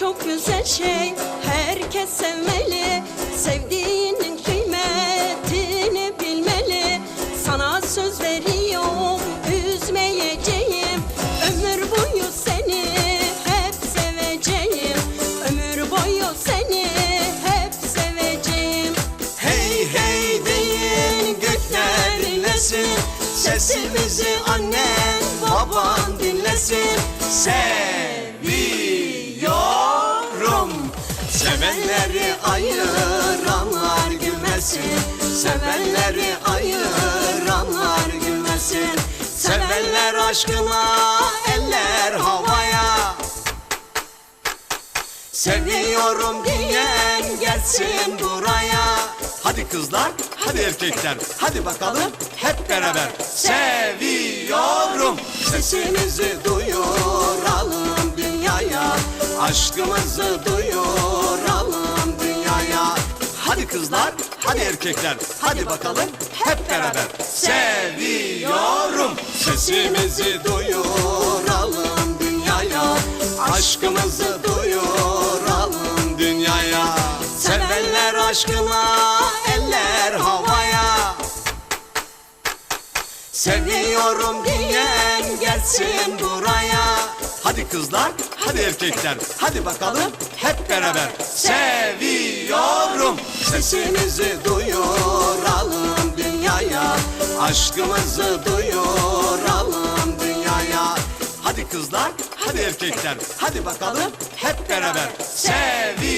çok güzel şey. Herkes sevmeli. Sevdiğinin kıymetini bilmeli. Sana söz veriyorum Üzmeyeceğim. Ömür boyu seni hep seveceğim. Ömür boyu seni hep seveceğim. Hey hey deyin gökler dinlesin. Sesimizi annen baban dinlesin. Seviyorum Sevenleri ayıranlar gülmesin. Sevenleri ayıranlar gülmesin. Sevenler aşkına eller havaya. Seviyorum diyen gelsin buraya. Hadi kızlar, hadi erkekler Hadi bakalım hep beraber. Seviyorum. Sesimizi duyuralım dünyaya. Aşkımızı duyuralım Hadi kızlar, hadi erkekler. Hadi bakalım hep beraber. Seviyorum. Sesimizi duyuralım dünyaya. Aşkımızı duyuralım dünyaya. Sevenler aşkına eller havaya. Seviyorum diyen gelsin buraya. Hadi kızlar, hadi erkekler. Hadi bakalım hep beraber. Seviyorum Sesimizi duyuralım dünyaya. Aşkımızı duyuralım dünyaya. Hadi kızlar, hadi erkekler. Hadi bakalım hep beraber. Seviyorum